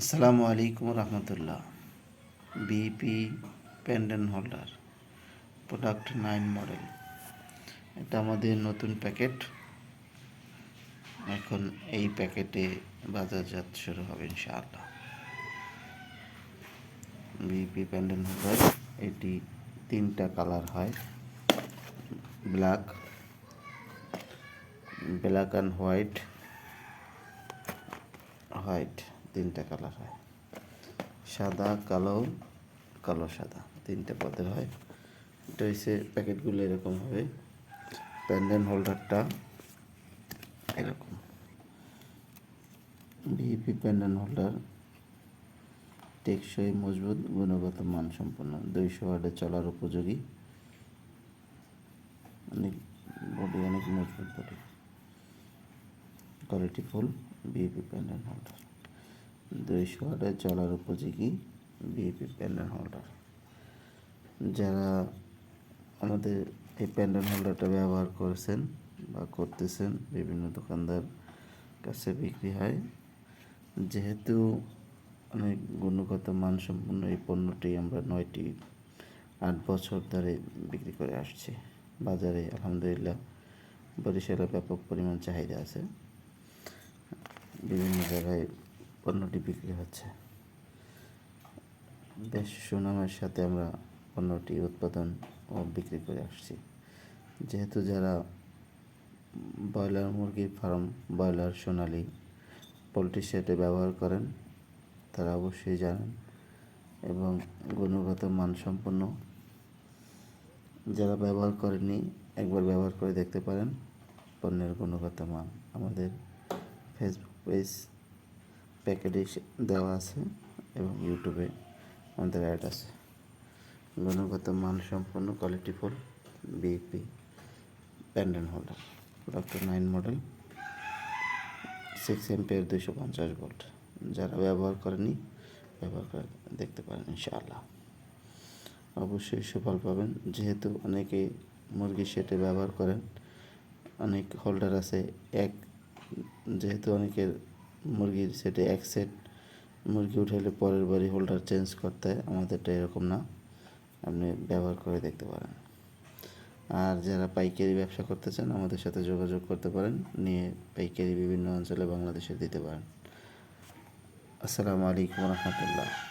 আসসালামু আলাইকুম রহমতুল্লাহ। BP pendant holder, product nine model. এটা আমাদের নতুন প্যাকেট। এখন এই প্যাকেটে বাজারজাত শুরু হবে ইনশাআল্লাহ। বিপি পেন্ডেন্ট হোল্ডার, এটি তিনটা কালার হয়। Black black and white white. তিনটা কালার হয়। সাদা, কালো কালো, সাদা। তিনটে পদের হয়। এটা হচ্ছে প্যাকেটগুলো এরকম হবে। প্যান্ডেন্ট হোল্ডারটা এরকম। VP pendant holder. টেকসই, মজবুত, গুণগত মানসম্পন্ন। দুইশো ওয়ার্ডে চলার উপযোগী। অনেক বডি অনেক মজবুত body quality full BAP pendant holder. দুইশো ওয়ার্ডে চলার উপযোগী বিএপি প্যান্ডেল হোল্ডার। যারা আমাদের এই প্যান্ডেল হোল্ডারটা ব্যবহার করেছেন বা করতেছেন, বিভিন্ন দোকানদার কাছে বিক্রি হয়, যেহেতু অনেক গুণগত মানসম্পন্ন এই পণ্যটি আমরা নয়টি আট বছর ধরে বিক্রি করে আসছি। বাজারে আলহামদুলিল্লাহ বরিশালে ব্যাপক পরিমাণ চাহিদা আছে। বিভিন্ন জায়গায় পণ্যটি বিক্রি হচ্ছে। বেশ সুনামের সাথে আমরা পণ্যটি উৎপাদন ও বিক্রি করে আসছি। যেহেতু যারা ব্রয়লার মুরগির ফার্ম, ব্রয়লার সোনালি, পোলট্রি সেটে ব্যবহার করেন, তারা অবশ্যই জানেন এবং গুণগত মানসম্পন্ন। যারা ব্যবহার করেনি একবার ব্যবহার করে দেখতে পারেন। পণ্যের গুণগত মান আমাদের ফেসবুক পেজ প্যাকেটে দেওয়া আছে এবং ইউটিউবে আমাদের অ্যাড আছে। গুণগত মান সম্পন্ন quality full BP pendant holder product nine model six ampere দুশো পঞ্চাশ ভোল্ট যারা ব্যবহার করেনি, ব্যবহার করে দেখতে পারেন ইনশাআল্লাহ। অবশ্যই সুফল পাবেন। যেহেতু অনেকে মুরগি সেটে ব্যবহার করেন, অনেক হোল্ডার আছে। এক, যেহেতু অনেকের মুরগির সেটে এক সেট, মুরগি উঠাইলে পরের বাড়ি হোল্ডার চেঞ্জ করতে হয় আমাদেরটা এরকম না। আপনি ব্যবহার করে দেখতে পারেন। আর যারা পাইকারি ব্যবসা করতে চান, আমাদের সাথে যোগাযোগ করতে পারেন। নিয়ে পাইকারি বিভিন্ন অঞ্চলে বাংলাদেশে দিতে পারেন। আসসালামু আলাইকুম রহমতুল্লাহ।